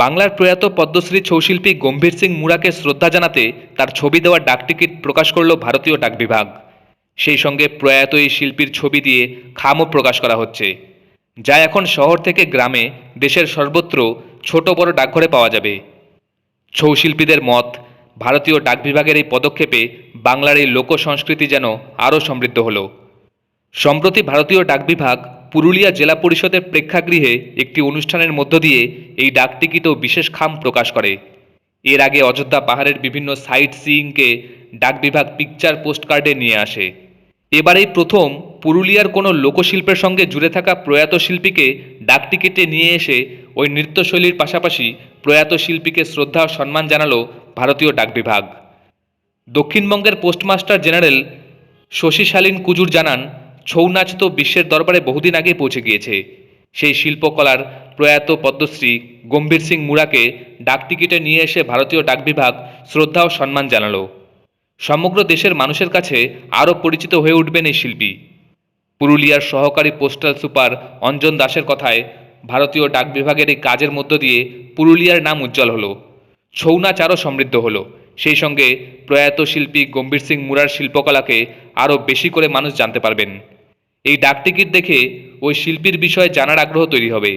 বাংলার প্রয়াত পদ্মশ্রী ছৌশিল্পী গম্ভীর সিং মুরাকে শ্রদ্ধা জানাতে তার ছবি দেওয়া ডাকটিকিট প্রকাশ করল ভারতীয় ডাক বিভাগ। সেই সঙ্গে প্রয়াত এই শিল্পীর ছবি দিয়ে খামও প্রকাশ করা হচ্ছে। যা এখন শহর থেকে গ্রামে দেশের সর্বত্র ছোট বড় ডাকঘরে পাওয়া যাবে। ছৌ শিল্পীদের মত, ভারতীয় ডাক বিভাগের এই পদক্ষেপে বাংলার এই লোক সংস্কৃতি যেন আরও সমৃদ্ধ হল। সম্প্রতি ভারতীয় ডাক বিভাগ পুরুলিয়া জেলা পরিষদের প্রেক্ষাগৃহে একটি অনুষ্ঠানের মধ্য দিয়ে এই ডাকটিকিটও বিশেষ খাম প্রকাশ করে। এর আগে অযোধ্যা পাহাড়ের বিভিন্ন সাইট সিইংকে ডাক বিভাগ পিকচার পোস্টকার্ডে নিয়ে আসে। এবারেই প্রথম পুরুলিয়ার কোনো লোকশিল্পের সঙ্গে জুড়ে থাকা প্রয়াত শিল্পীকে ডাকটিকিটে নিয়ে এসে ওই নৃত্যশৈলীর পাশাপাশি প্রয়াত শিল্পীকে শ্রদ্ধা ও সম্মান জানালো ভারতীয় ডাক বিভাগ। দক্ষিণবঙ্গের পোস্টমাস্টার জেনারেল শশী শালীন কুজুর জানান ছৌ নাচ তো বিশ্বের দরবারে বহুদিন আগেই পৌঁছে গিয়েছে। সেই শিল্পকলার প্রয়াত পদ্মশ্রী গম্ভীর সিং মুরাকে ডাকটিকিটে নিয়ে এসে ভারতীয় ডাক বিভাগ শ্রদ্ধা ও সম্মান জানালো। সমগ্র দেশের মানুষের কাছে আরও পরিচিত হয়ে উঠবেন এই শিল্পী। পুরুলিয়ার সহকারী পোস্টাল সুপার অঞ্জন দাসের কথায় ভারতীয় ডাক বিভাগের এই কাজের মধ্য দিয়ে পুরুলিয়ার নাম উজ্জ্বল হলো। ছৌ নাচ আরও সমৃদ্ধ হলো। সেই সঙ্গে প্রয়াত শিল্পী গম্ভীর সিং মুরার শিল্পকলাকে আরও বেশি করে মানুষ জানতে পারবেন। এই ডাকটিকিট দেখে ওই শিল্পীর বিষয়ে জানার আগ্রহ তৈরি হবে।